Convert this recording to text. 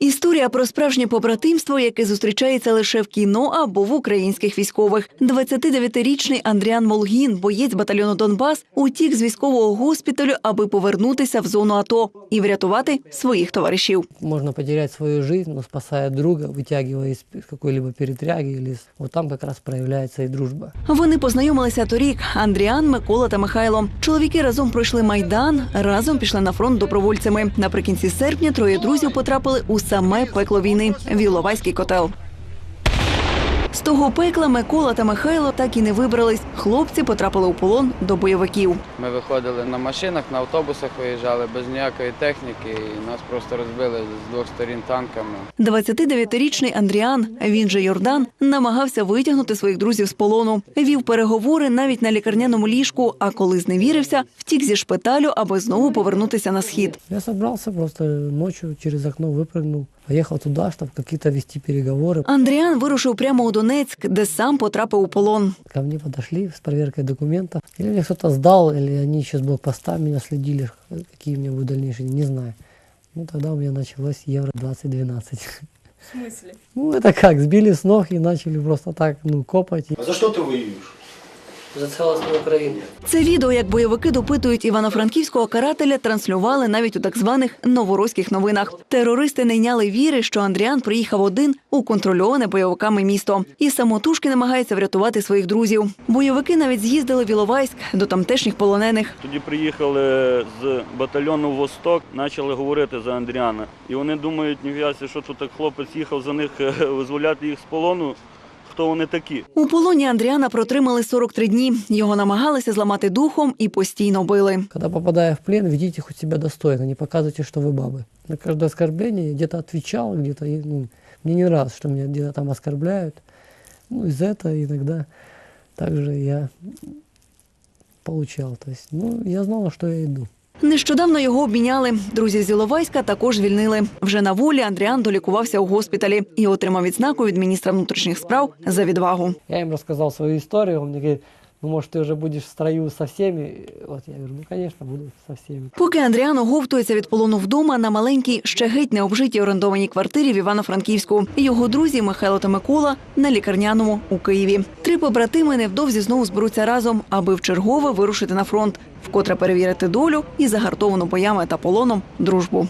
Історія про справжнє побратимство, яке зустрічається лише в кіно або в українських військових. 29-річний Андріан Молгін, боєць батальйону Донбас, утік з військового госпіталю, аби повернутися в зону АТО і врятувати своїх товаришів. Можно потерять свою жизнь, но спасая друга, вытягивая из какой-либо перетряги, вот там как раз проявляется и дружба. Вони познайомилися торік. Андріан, Микола та Михайло. Чоловіки разом пройшли майдан, разом пішли на фронт добровольцями. Наприкінці серпня троє друзів потрапили у саме пекло війни Віловайський котел. З того пекла Микола та Михайло так і не вибрались. Хлопці потрапили у полон до бойовиків. Ми виходили на машинах, на автобусах виїжджали без ніякої техніки, і нас просто розбили з двох сторін танками. 29-річний Андріан, він же Йордан, намагався витягнути своїх друзів з полону. Вів переговори навіть на лікарняному ліжку. А коли зневірився, втік зі шпиталю, аби знову повернутися на схід. Я собрался просто ночью через окно выпрыгнул, поехал туда, чтобы какие-то вести переговоры. Андріан вирушив прямо у Донецьк, де сам потрапив у полон. Ко мне подошли с проверкой документов. Или мне кто-то сдал, или они еще с блокпоста меня следили, какие у меня будут дальнейшие, не знаю. Ну, тогда у меня началось Евро 2012. В смысле? Ну, это как, сбили с ног и начали просто так, ну, копать. А за что ты воюешь? За целостную Украину. Це відео, як бойовики допитують івано-франківського карателя, транслювали навіть у так званих новорозьких новинах. Терористи не йняли віри, що Андріан приїхав один у контрольоване бойовиками місто і самотужки намагається врятувати своїх друзів. Бойовики навіть з'їздили в Іловайськ до тамтешніх полонених. Тоді приїхали з батальйону Восток, почали говорити за Андріана. І вони думають, ніфіга, сі, що тут так хлопець їхав за них е, визволяти їх з полону Хто вони такі? У полоні Андріана протримали 43 дні. Його намагалися зламати духом і постійно били. Когда попадая в плен, ведите хоть себя достойно, не показывайте, что вы бабы. На каждое оскорбление я где-то отвечал, где-то, и, ну, мне не нравится, что меня где-то там оскорбляют. Ну, из-за этого иногда также я получал. То есть, ну, я знал, что я иду. Нещодавно його обміняли. Друзі з Іловайська також звільнили. Вже на волі Андріан долікувався у госпіталі і отримав відзнаку від міністра внутрішніх справ за відвагу. Я їм розказав свою історію. Вони ну, может, ты уже будешь в строю со всеми? Вот я говорю, ну, конечно, буду со всеми. Поки Андріан оговтується від полону вдома на маленькій, ще геть не обжитій орендованій квартирі в Івано-Франківську. Його друзі Михайло та Микола на лікарняному у Києві. Три побратими невдовзі знову зберуться разом, аби вчергове вирушити на фронт, вкотре перевірити долю і загартовану боями та полоном дружбу.